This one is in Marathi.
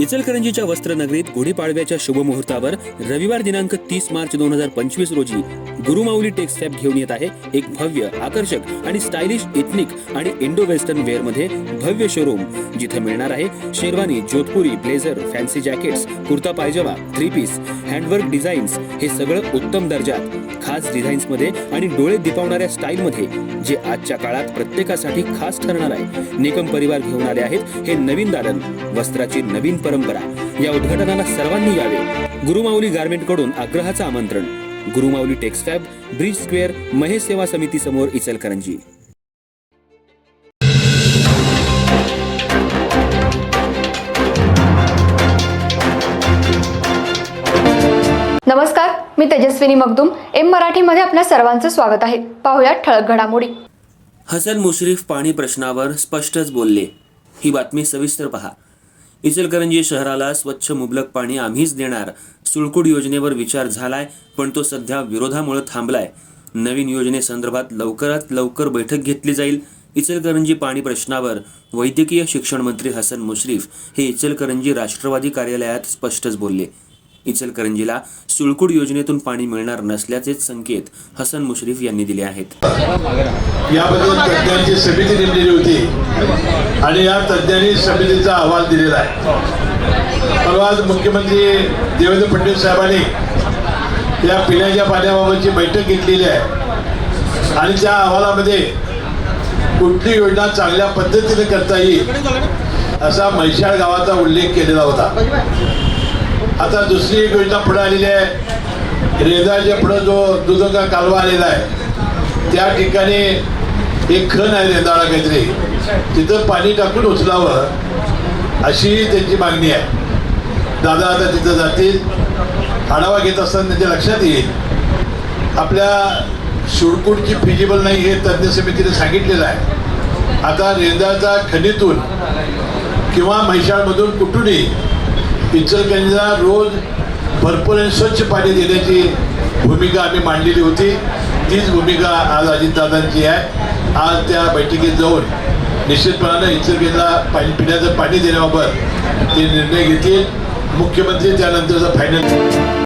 इचलकरंजीच्या वस्त्रनगरीत गुढीपाडव्याच्या शुभमुहूर्तावर रविवार दिनांक तीस मार्च दोन हजार पंचवीस रोजी गुरुमाऊली टेक्स घेऊन येत आहे एक भव्य आकर्षक आणि स्टायलिश इथनिक आणि इंडो वेस्टर्न वेअरमध्ये भव्य शोरूम जिथे मिळणार आहे sherwani Jodhpuri blazer fancy jackets kurta pyjama three piece handwork designs हे सगळं उत्तम दर्जात खास डिझाईन्समध्ये आणि डोळे दिपावणाऱ्या स्टाईल मध्ये जे आजच्या काळात प्रत्येकासाठी खास ठरणार आहे. निकम परिवार घेऊन आले आहेत हे नवीन दालन वस्त्राची नवीन परंपरा या उद्घाटनाला सर्वांनी यावे. गुरुमाऊली गार्मेंटकडून आग्रहाचं आमंत्रण. Gurumauli Tex Fab bridge square Mahesh Seva Samiti समोर इचलकरंजी. नमस्कार मी तेजस्विनी मगदुम. एम मराठीमध्ये आपल्या सर्वांचं स्वागत आहे. पाहुयात ठळक घडामोडी. हसन मुश्रीफ पाणी प्रश्नावर स्पष्टच बोलले. ही बातमी सविस्तर पहा. इचलकरंजी शहराला स्वच्छ मुबलक पाणी आम्हीच देणार सुळकुड योजनेवर विचार झालाय पण तो सध्या विरोधामुळे थांबलाय. नवीन योजनेसंदर्भात लवकरात लवकर बैठक घेतली जाईल. इचलकरंजी पाणी प्रश्नावर वैद्यकीय शिक्षण मंत्री हसन मुश्रीफ हे इचलकरंजी राष्ट्रवादी कार्यालयात स्पष्टच बोलले. इचलकरंजीला सुळकुड योजनेतून पाणी मिळणार नसल्याचे संकेत हसन मुश्रीफ यांनी दिले आहेत. याबद्दल समिती नेमलेली होती. आणि या तज्ज्ञांनी समितीचा अहवाल दिलेला आहे. परवा आज मुख्यमंत्री देवेंद्र फडणवीस साहेबांनी या पिण्याच्या पाण्याबाबतची बैठक घेतलेली आहे. आणि त्या अहवालामध्ये कुठली योजना चांगल्या पद्धतीने करता येईल असा म्हैशाळ गावाचा उल्लेख केलेला होता. आता दुसरी एक योजना पुढे आलेली आहे. रेदाच्या पुढं जो दुधंगा कालवा आलेला आहे. त्या ठिकाणी एक खण आहे रेंदाळा काहीतरी. तिथं पाणी टाकून उचलावं अशी त्यांची मागणी आहे. दादा आता तिथं जातील आढावा घेत असताना त्यांच्या लक्षात येईल. आपल्या शुडकुडची फिजिबल नाही हे तज्ज्ञ समितीने सांगितलेलं आहे. आता रेंदाळचा खनितून किंवा म्हैशाळमधून कुठूनही इचलकरंजीला रोज भरपूर आणि स्वच्छ पाणी देण्याची भूमिका आम्ही मांडलेली होती. तीच भूमिका आज अजितदादांची आहे. आज त्या बैठकीत जाऊन निश्चितपणानं इचलकरंजीला पाणी पिण्याचं पाणी देण्याबाबत ते निर्णय घेतील. मुख्यमंत्री त्यानंतरचा फायनल